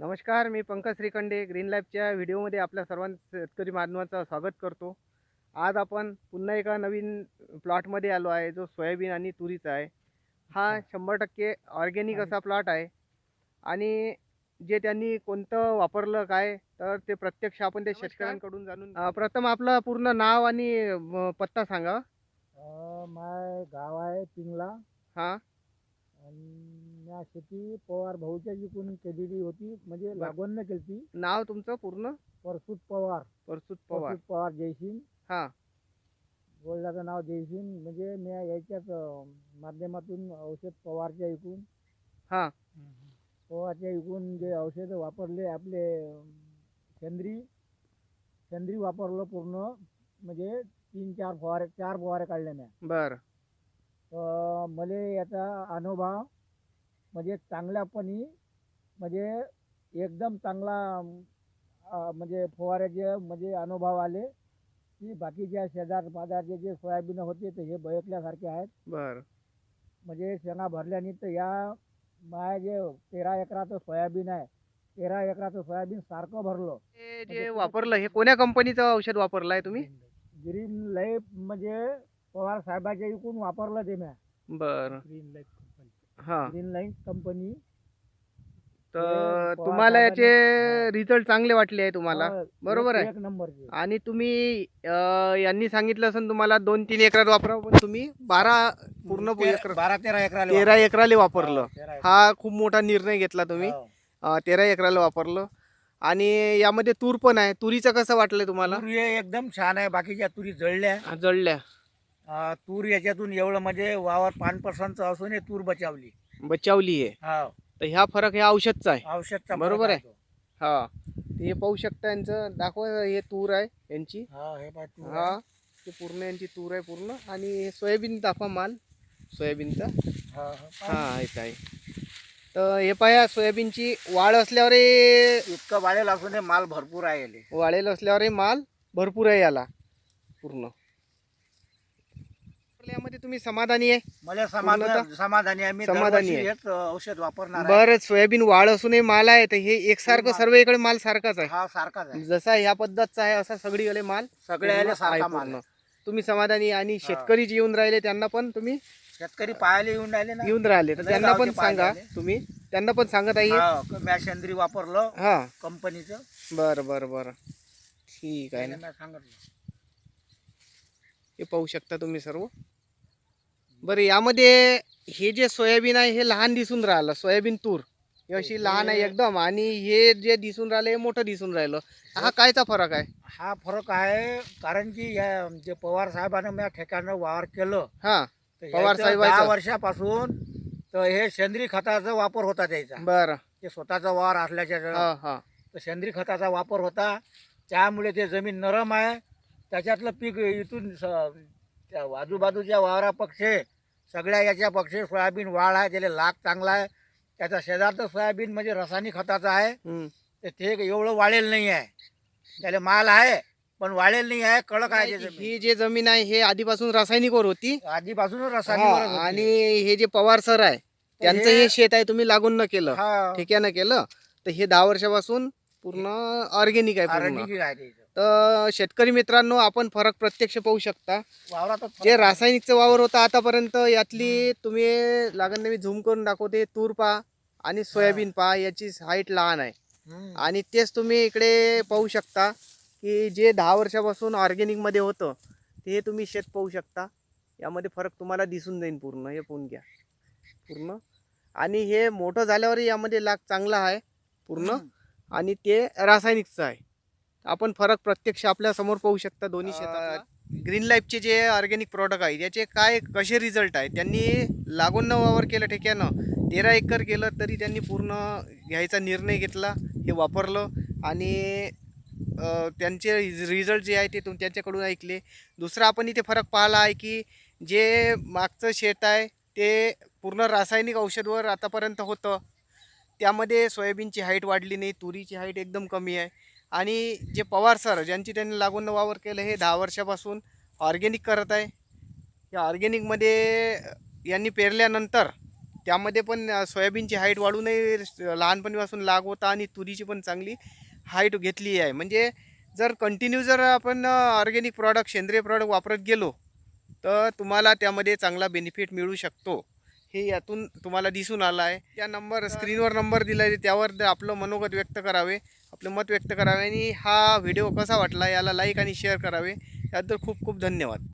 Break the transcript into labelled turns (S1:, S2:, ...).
S1: नमस्कार मी पंकज श्रीखंडे. ग्रीन लाईफच्या व्हिडिओमध्ये आपल्या सर्वांचं शेतकरी बांधवांचं स्वागत करतो. आज आपण पुन्हा एका नवीन प्लॉटमध्ये आलो आहे जो सोयाबीन आणि तुरीचा आहे. हा शंभर टक्के ऑर्गॅनिक असा प्लॉट आहे. आणि जे त्यांनी कोणतं वापरलं काय तर ते प्रत्यक्ष आपण ते शेतकऱ्यांकडून जाणून प्रथम आपलं पूर्ण नाव आणि पत्ता सांगा.
S2: माय गाव आहे पिंगला.
S1: हां.
S2: आणि म्या शेती पवार भाऊच्या जिकून केलेली होती. म्हणजे न केली
S1: नाव तुमचं पूर्ण?
S2: परसूत पवार.
S1: परसूत पवार.
S2: परसूत पवार जयसिंग
S1: हां.
S2: वडिलाचं नाव जयसिंग म्हणजे मी याच्याच अ, माध्यमातून औषध पवारच्या ऐकून
S1: हां.
S2: पवारच्या ऐकून जे औषध वापरले आपले अ, सेंद्री सेंद्री वापरलं पूर्ण. म्हणजे तीन चार फवारे चार फवारे काढले म्या
S1: बरं.
S2: तर मला याचा अनुभव म्हणजे चांगल्यापणी म्हणजे एकदम चांगला म्हणजे फवाऱ्याचे म्हणजे अनुभव आले की बाकीच्या शेजार पाजारचे जे सोयाबीन होते ते हे बयकल्यासारखे आहेत.
S1: बरं.
S2: म्हणजे शेंगा भरल्याने तर या माया जे तेरा एकराचं सोयाबीन आहे तेरा एकराचं सोयाबीन सारखं भरलं.
S1: हे जे
S2: म्हणजे
S1: वापरलं हे कोण्या कंपनीचं औषध वापरलं आहे तुम्ही?
S2: ग्रीन लाईफ म्हणजे पवार साहेबाच्या इकून वापरलं ते म्या.
S1: बरं.
S2: ग्रीन लाईफ
S1: हां.
S2: ग्रीन लाईफ कंपनी
S1: तर तुम्हाला याचे रिझल्ट चांगले वाटले आहे तुम्हाला. बरोबर आहे.
S2: एक
S1: आणि तुम्ही अं, यांनी सांगितलं असेल तुम्हाला दोन तीन एकरात वापरा पण तुम्ही बारा पूर्ण एकर
S2: बारा तेरा एकराला
S1: तेरा एकराले वापरलं.
S2: हो, एकर.
S1: खूप मोठा निर्णय घेतला तुम्ही. अं, तेरा एकराला वापरलं. आणि यामध्ये तूर पण आहे. तुरीचं कसं वाटलंय तुम्हाला?
S2: तूर हे एकदम छान आहे. बाकीच्या तुरी जळल्या.
S1: जळल्या.
S2: तूर याच्यातून एवढं म्हणजे वावर पाच पर्सेंटचं असून हे तूर बचावली.
S1: बचावली आहे.
S2: हो.
S1: तर ह्या फरक ह्या औषधचा आहे.
S2: औषधचा
S1: बरोबर आहे.
S2: तो.
S1: हा. हे पाहू शकता यांचं. दाखवा हे तूर आहे यांची.
S2: हो, हे पाय तूर
S1: हा.
S2: आहे.
S1: ते पूर्ण यांची तूर आहे पूर्ण. आणि हे सोयाबीन दाखवा माल. सोयाबीनचा.
S2: हो, हो, पाय.
S1: हा येत आहे तर हे पाया सोयाबीनची वाढ असल्यावर हे
S2: इतकं वाढेल असून हे माल भरपूर आहे याले.
S1: वाढेल असल्यावर हे माल भरपूर आहे याला. पूर्ण. यामध्ये तुम्ही समाधानी आहे?
S2: मला समाधान आहे. मी
S1: समाधानी
S2: दरवर्षी
S1: आहे.
S2: हेच औषध वापरणार आहे.
S1: बरं सोयाबीन वाढ असूनही माल आहे. तर हे एकसारखं. सर्व इकडे माल. सारखाच आहे.
S2: हा सारखाच आहे.
S1: जसा ह्या पद्धतचा आहे असा सगळीकडे माल
S2: सगळे
S1: पूर्ण
S2: याले
S1: आहे
S2: सारखा माल
S1: पूर्ण.
S2: आहे.
S1: तुम्ही समाधानी आणि शेतकरी जे येऊन राहिले त्यांना पण तुम्ही
S2: शेतकरी पाहायला येऊन राहिले ना.
S1: येऊन राहिले. तर त्यांना पण
S2: गावचे
S1: सांगा
S2: आले.
S1: तुम्ही. त्यांना पण सांगत आहे
S2: हा, म्या वापरलं.
S1: हा.
S2: कंपनीचं.
S1: बरं बरं बरं. ठीक आहे ना.
S2: म्या सांगितलं.
S1: हे पाहू शकता तुम्ही सर्व. बरं यामध्ये हे जे सोयाबीन आहे हे लहान दिसून राहिलं सोयाबीन तूर. हे अशी लहान आहे एकदम आणि हे जे दिसून राहिलं हे मोठं दिसून राहिलं. हा कायचा फरक आहे?
S2: हा फरक आहे कारण की या जे पवार साहेबांना म्या ठेक्यानं वावर केलं
S1: हा.
S2: तर
S1: पवार
S2: याचं
S1: साहेबाचं.
S2: दहा वर्षापासून तर हे सेंद्रिय खताचा वापर होता त्याचा.
S1: बरं.
S2: ते स्वतःचा वावर असल्याच्या
S1: हा हा.
S2: तर सेंद्रिय खताचा वापर होता त्यामुळे ते जमीन नरम आहे. त्याच्यातलं पीक इथून स- त्या आजूबाजूच्या वावरा पक्षे सगळ्या याच्या पक्षे सोयाबीन वाढ आहे त्याला लाग चांगला आहे. त्याचा शेजारचं सोयाबीन म्हणजे रासायनिक खताचं आहे. तर ते एवढं वाढेल नाही आहे. त्याला माल आहे पण वाढेल नाही आहे कडक आहे
S1: ही जे जमीन आहे हे आधीपासून रासायनिकवर होती.
S2: आधीपासूनच
S1: हा,
S2: रासायनिक
S1: आणि हे जे पवार सर आहे त्यांचं
S2: हे-
S1: शेत आहे तुम्ही लागून न केलं.
S2: हा.
S1: ठेक्यानं केलं? तर हे दहा वर्षापासून पूर्ण ऑर्गेनिक आहे पूर्ण.
S2: आहे ते.
S1: तर शेतकरी मित्रांनो आपण फरक प्रत्यक्ष पाहू शकता. जे. रासायनिकचं वावर होता आतापर्यंत यातली तुम्ही लागण मी झूम करून दाखवते. तूर पा आणि सोयाबीन पा याची हाईट लहान आहे. आणि तेच तुम्ही इकडे पाहू शकता की जे दहा वर्षापासून ऑर्गेनिकमध्ये होतं ते तुम्ही शेत पाहू शकता. यामध्ये फरक तुम्हाला दिसून जाईल पूर्ण. हे पाहून घ्या. पूर्ण. आणि हे मोठं झाल्यावर यामध्ये लाग चांगला आहे पूर्ण. आणि ते रासायनिकचं आहे. आपण फरक प्रत्यक्ष आपल्यासमोर पाहू शकता दोन्ही शेतात ग्रीन लाईफचे जे ऑर्गॅनिक प्रॉडक्ट आहे याचे काय कसे रिझल्ट आहे त्यांनी लागून न वावर केलं ठेक्यानं तेरा एकर केलं तरी त्यांनी पूर्ण घ्यायचा निर्णय घेतला हे वापरलं. आणि त्यांचे रिझल्ट जे आहे ते तुम त्यांच्याकडून ऐकले. दुसरा आपण इथे फरक पाहिला आहे की जे मागचं शेत आहे ते पूर्ण रासायनिक औषधवर आतापर्यंत होतं. त्यामध्ये सोयाबीनची हाईट वाढली नाही तुरीची हाईट एकदम कमी आहे. आणि जे पवार सर ज्यांची त्यांनी लागून वावर केलं हे दहा वर्षापासून ऑर्गेनिक करत आहे. या ऑर्गेनिकमध्ये यांनी पेरल्यानंतर त्यामध्ये पण सोयाबीनची हाईट वाढूनही लहानपणीपासून लाग होता आणि तुरीची पण चांगली हाईट घेतली आहे. म्हणजे जर कंटिन्यू जर आपण ऑर्गेनिक प्रॉडक्ट सेंद्रिय प्रॉडक्ट वापरत गेलो तर तुम्हाला त्यामध्ये चांगला बेनिफिट मिळू शकतो. हे यातून तुम्हाला दिसून आलं आहे. त्या नंबर स्क्रीनवर नंबर दिला आहे त्यावर आपलं मनोगत व्यक्त करावे. आपलं मत व्यक्त करावे आणि हा व्हिडिओ कसा वाटला याला लाईक आणि शेअर करावे. याबद्दल खूप खूप धन्यवाद.